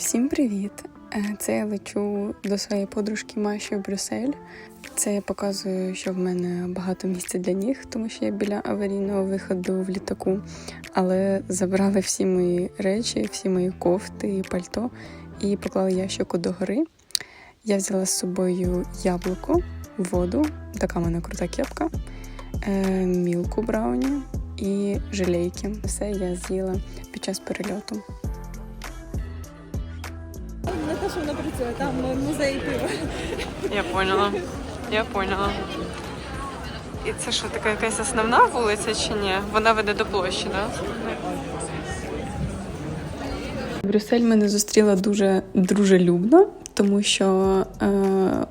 Всім привіт! Е, Це я лечу до своєї подружки Маші в Брюссель. Це я показую, що в мене багато місця для ніг, тому що я біля аварійного виходу в літаку. Але забрали всі мої речі, всі мої кофти і пальто і поклали ящику догори. Я взяла з собою яблуко, воду, така в мене крута кепка, е, мілку брауні і желейки. Все я з'їла під час перельоту. Що вона працює, там музей пива. Я поняла. Я поняла. І це що, така якась основна вулиця чи ні? Вона веде до площі, так? Брюссель мене зустріла дуже дружелюбно, тому що е,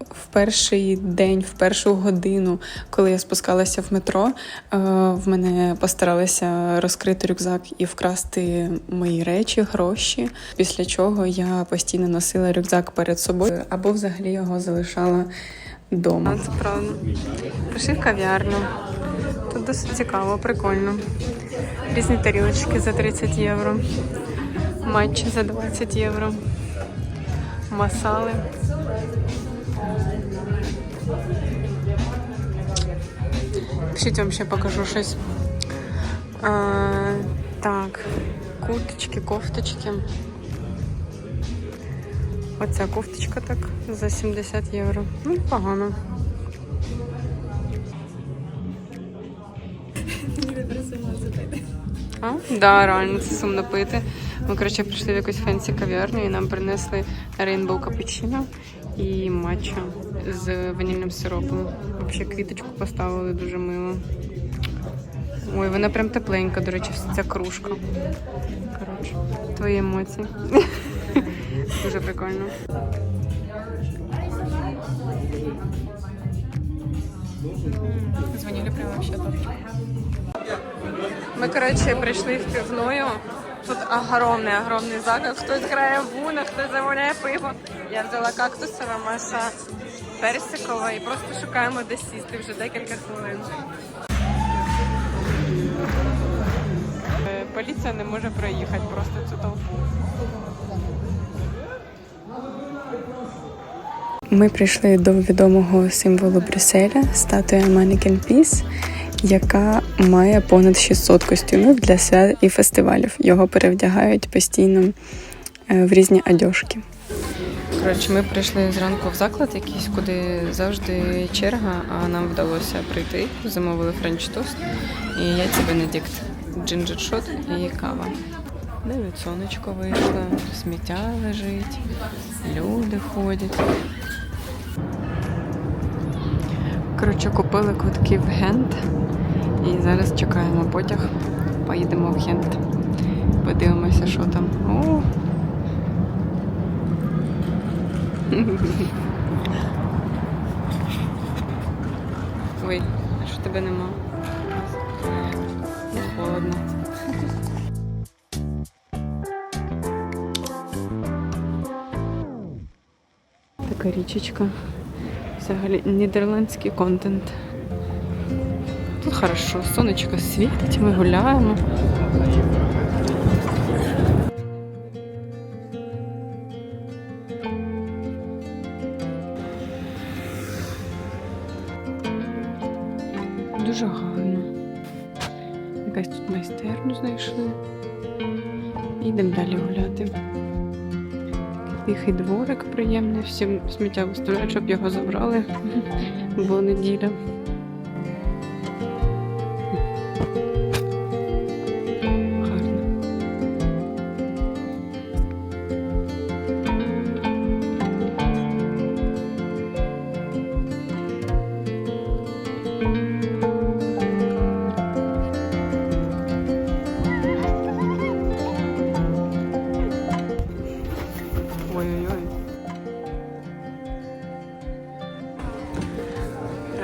в перший день, в першу годину, коли я спускалася в метро, е, в мене постаралися розкрити рюкзак і вкрасти мої речі, гроші. Після чого я постійно носила рюкзак перед собою або взагалі його залишала вдома. Це правда. Пиши в кав'ярню. Тут досить цікаво, прикольно. Різні тарілочки за 30 євро. Матчі за 20 євро. Масали. Пишіть вам ще покажу щось. А, так, курточки, кофточки. Оця кофточка так за 70 євро. Ну, погано. А? Да, реально це сумно пити. Ми, коротше, прийшли в якусь фенсі кав'ярню і нам принесли рейнбоу капучино і матча з ванільним сиропом. Взагалі квіточку поставили дуже мило. Ой, вона прям тепленька, до речі, ця кружка. Коротше, твої емоції. Дуже прикольно. Звонили прямо вообще топчик. Мы, короче, пришли в пивную. Тут огромный, огромный заклад. Хтось грає в уна, хтось замовляє пиво. Я взяла кактусове, Маша персикова і просто шукаємо де сісти вже декілька хвилин. Е, Поліція не може проїхати просто цю толпу. Ми прийшли до відомого символу Брюсселя статуя Mannequin Peace, яка має понад 600 костюмів для свят і фестивалів. Його перевдягають постійно е, в різні одежки. Коротше, ми прийшли зранку в заклад якийсь, куди завжди черга, а нам вдалося прийти. Замовили френч тост і яйця Бенедикт, джинджер шот і кава. Навіть сонечко вийшло, сміття лежить, люди ходять. Коротше, купили квитки в Гент і зараз чекаємо потяг. Поїдемо в Гент. Подивимося, що там. О, Ой, а що тебе нема? Холодно. Така річечка. Взагалі нідерландський контент. Тут хорошо, сонечко світить, ми гуляємо. Дуже гарно. Якась тут майстерню знайшли. Йдемо далі гуляти. Тихий дворик приємний, всім сміття виставляють, щоб його забрали, бо неділя.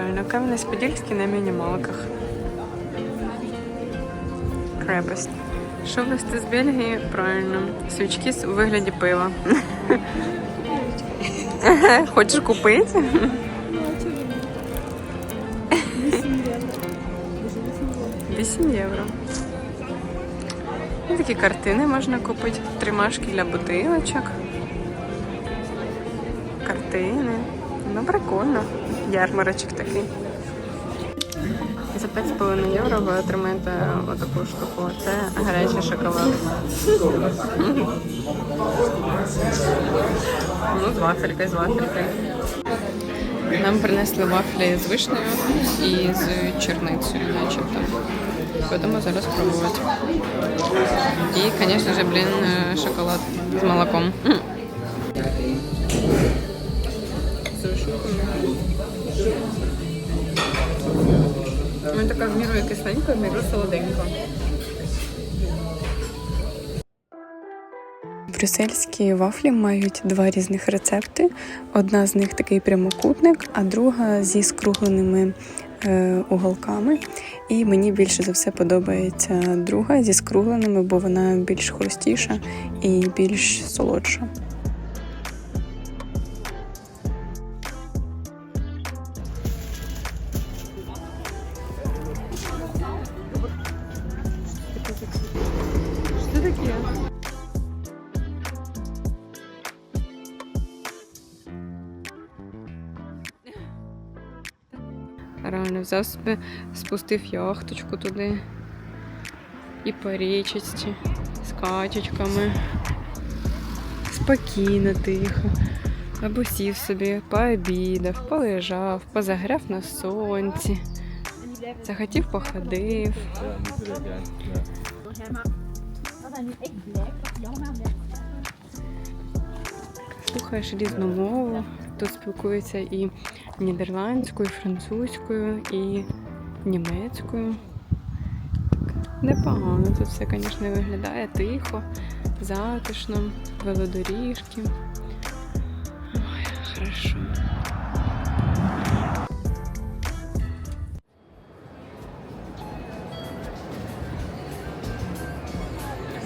Реально, Кам'янець-Подільський на мінімалках. Крепость. Що вести з Бельгії? Правильно. Свічки у вигляді пива. Хочеш купити? 8 євро. такі картини можна купити. Тримашки для бутилочок. Картини. Ну, прикольно. Ярмарочок такий. За 5,5 євро ви отримаєте отаку штуку. Це гарячий шоколад. Ну, з вафелькою, з вафелькою. Нам принесли вафлі з вишнею і з черницею, начебто. Будемо зараз пробувати. І, звісно ж, блін, е, шоколад з молоком. Вона така в міру кисленька, в міру солоденька. Брюссельські вафлі мають два різних рецепти. Одна з них такий прямокутник, а друга зі скругленими е, уголками. І мені більше за все подобається друга зі скругленими, бо вона більш хрустіша і більш солодша. Взяв собі, спустив яхточку туди. І по річечці, з качечками. Спокійно, тихо. Або сів собі, пообідав, полежав, позаграв на сонці. Захотів походив. Слухаєш різну мову. Тут спілкуються і нідерландською, французькою, і німецькою. Непогано тут все, звісно, виглядає тихо, затишно, велодоріжки. Ой, хорошо.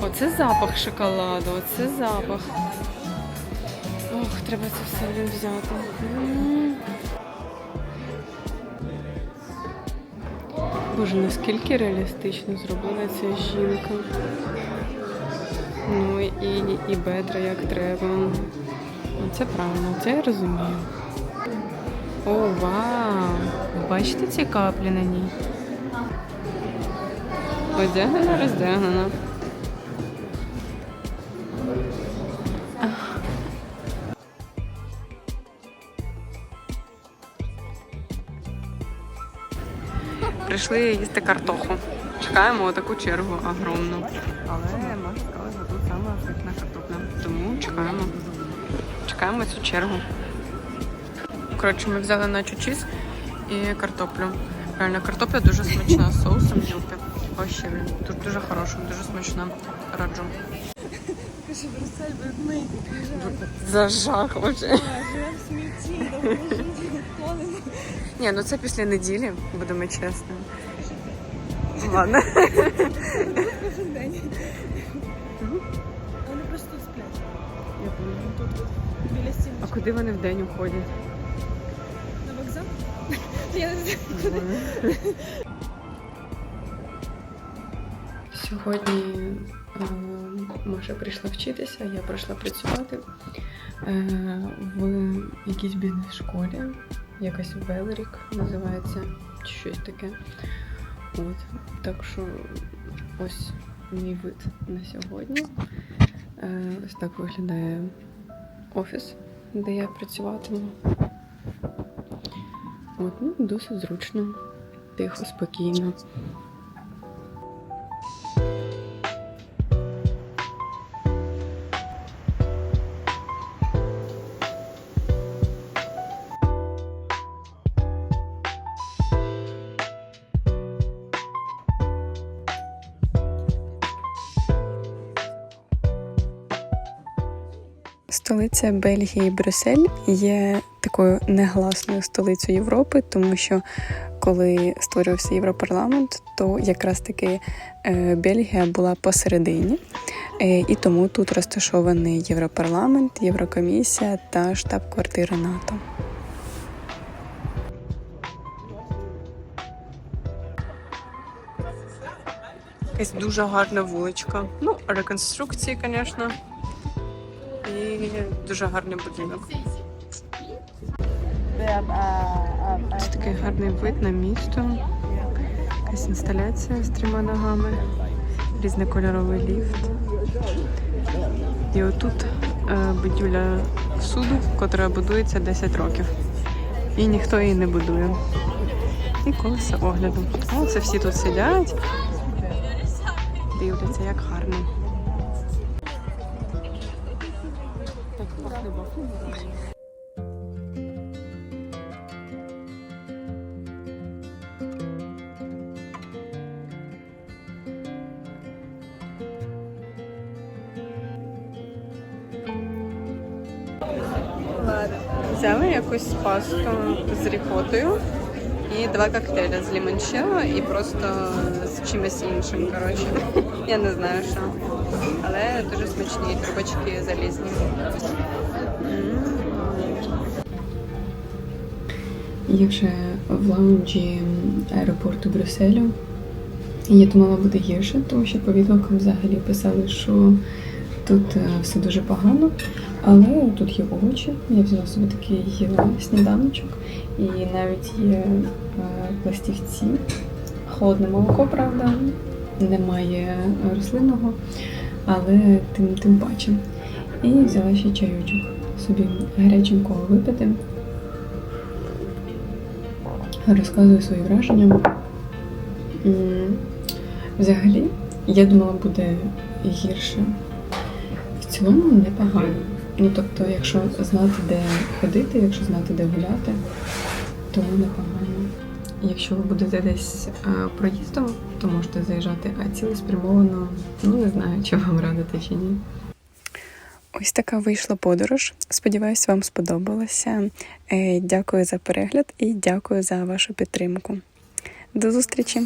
Оце запах шоколаду, оце запах. Ох, треба це все взяти. Боже, наскільки реалістично зробила ця жінка. Ну і, і бедра як треба. Ну, Це правильно, це я розумію. О, вау! Бачите ці каплі на ній? Одягнена, роздягнена. Прийшли їсти картоху. Чекаємо таку чергу огромну. Але можна сказати, що тут саме апетитна картопля. Тому чекаємо. Чекаємо цю чергу. Коротше, ми взяли начо чіз і картоплю. Реально, картопля дуже смачна з соусом юпі. Блін, тут дуже хороша, дуже смачна. Раджу. Кажи, Брюссель, ви ми Зажах вообще. живемо в смітті, давно тонемо. Ні, ну це після неділі, будемо чесно. Ладно. Кожен день. Вони просто тут сплять. Тут, тут, біля стіни. А куди вони вдень уходять? На вокзал? Я не знаю, куди. Сьогодні Маша прийшла вчитися, я прийшла працювати е, в якійсь бізнес-школі, якась Велрік називається, чи щось таке. От. Так що ось мій вид на сьогодні. Е, ось так виглядає офіс, де я працюватиму. От, ну, досить зручно, тихо, спокійно. Столиця Бельгії Брюссель є такою негласною столицею Європи, тому що коли створювався Європарламент, то якраз таки е, Бельгія була посередині, Е, і тому тут розташований Європарламент, Єврокомісія та штаб-квартира НАТО. Якась дуже гарна вуличка. Ну, реконструкції, звісно. Дуже гарний будинок. Ось такий гарний вид на місто. Якась інсталяція з трьома ногами, різнокольоровий ліфт. І отут е, будівля суду, котра будується 10 років. І ніхто її не будує. І колеса огляду. О, це всі тут сидять. Дивляться, як гарно. Взяли якусь пасту з рікотою і два коктейлі з лімончелло і просто з чимось іншим. Коротше, я не знаю що. Але дуже смачні, трубочки залізні. Я вже в лаунджі аеропорту Брюсселю. І Я думала, буде гірше, тому що по відгукам взагалі писали, що тут е, все дуже погано. Але тут є овочі. Я взяла собі такий сніданочок, і навіть є е, пластівці. Холодне молоко, правда, немає рослинного, але тим, тим паче. І взяла ще чайочок собі гаряченького випити. Розказую свої враження. Взагалі, я думала, буде гірше. Цілому непогано. Ну тобто, якщо знати, де ходити, якщо знати, де гуляти, то непогано. Якщо ви будете десь е, проїздом, то можете заїжджати, а цілеспрямовано, ну не знаю, чи вам радити чи ні. Ось така вийшла подорож. Сподіваюсь, вам сподобалося. Е, Дякую за перегляд і дякую за вашу підтримку. До зустрічі!